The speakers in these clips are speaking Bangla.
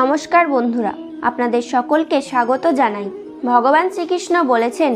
নমস্কার বন্ধুরা, আপনাদের সকলকে স্বাগত জানাই। ভগবান শ্রীকৃষ্ণ বলেছেন,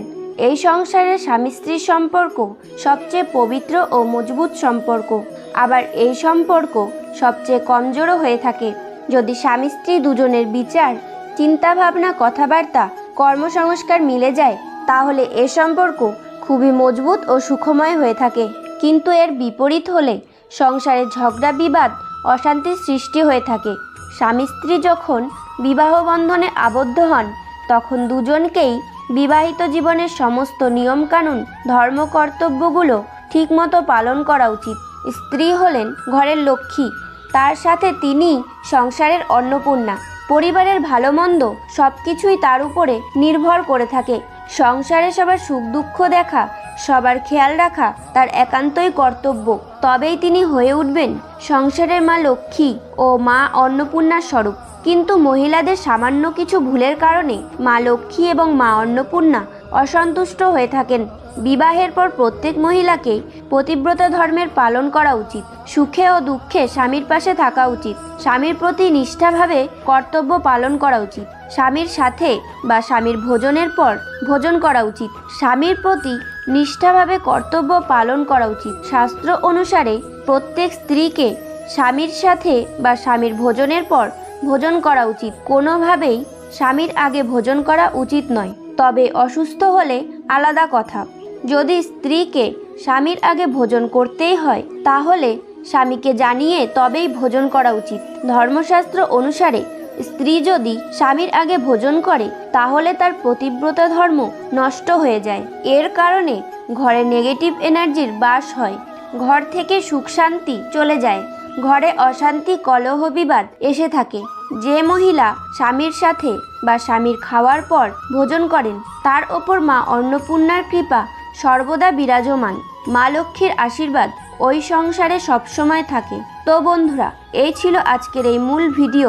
এই সংসারে স্বামী স্ত্রীর সম্পর্ক সবচেয়ে পবিত্র ও মজবুত সম্পর্ক। আবার এই সম্পর্ক সবচেয়ে কমজোরও হয়ে থাকে। যদি স্বামী স্ত্রী দুজনের বিচার, চিন্তাভাবনা, কথাবার্তা, কর্মসংস্কার মিলে যায়, তাহলে এ সম্পর্ক খুবই মজবুত ও সুখময় হয়ে থাকে। কিন্তু এর বিপরীত হলে সংসারে ঝগড়া, বিবাদ, অশান্তির সৃষ্টি হয়ে থাকে। স্বামী স্ত্রী যখন বিবাহ বন্ধনে আবদ্ধ হন, তখন দুজনকেই বিবাহিত জীবনের সমস্ত নিয়মকানুন ধর্ম কর্তব্যগুলো ঠিকমতো পালন করা উচিত। স্ত্রী হলেন ঘরের লক্ষ্মী, তার সাথে তিনি সংসারের অন্নপূর্ণা। পরিবারের ভালো মন্দ সব কিছুই তার উপরে নির্ভর করে থাকে। সংসারে সবার সুখ দুঃখ দেখা সবার খেয়াল রাখা তার একান্তই কর্তব্য। তবেই তিনি হয়ে উঠবেন সংসারের মা লক্ষ্মী ও মা অন্নপূর্ণার স্বরূপ। কিন্তু মহিলাদের সামান্য কিছু ভুলের কারণে মা লক্ষ্মী এবং মা অন্নপূর্ণা অসন্তুষ্ট হয়ে থাকেন। বিবাহের পর প্রত্যেক মহিলাকেই পতিব্রতা ধর্মের পালন করা উচিত। সুখে ও দুঃখে স্বামীর পাশে থাকা উচিত। স্বামীর প্রতি নিষ্ঠাভাবে কর্তব্য পালন করা উচিত। স্বামীর সাথে বা স্বামীর ভোজনের পর ভোজন করা উচিত। স্বামীর প্রতি নিষ্ঠাভাবে কর্তব্য পালন করা উচিত। শাস্ত্র অনুসারে প্রত্যেক স্ত্রীকে স্বামীর সাথে বা স্বামীর ভোজনের পর ভোজন করা উচিত। কোনোভাবেই স্বামীর আগে ভোজন করা উচিত নয়। তবে অসুস্থ হলে আলাদা কথা। যদি স্ত্রীকে স্বামীর আগে ভোজন করতেই হয়, তাহলে স্বামীকে জানিয়ে তবেই ভোজন করা উচিত। ধর্মশাস্ত্র অনুসারে স্ত্রী যদি স্বামীর আগে ভোজন করে, তাহলে তার প্রতিব্রতা ধর্ম নষ্ট হয়ে যায়। এর কারণে ঘরে নেগেটিভ এনার্জির বাস হয়। ঘর থেকে সুখ শান্তি চলে যায়। ঘরে অশান্তি, কলহ, বিবাদ এসে থাকে। যে মহিলা স্বামীর সাথে বা স্বামীর খাওয়ার পর ভোজন করেন, তার ওপর মা অন্নপূর্ণার কৃপা সর্বদা বিরাজমান। মা লক্ষ্মীর আশীর্বাদ ওই সংসারে সবসময় থাকে। তো বন্ধুরা, এই ছিল আজকের এই মূল ভিডিও।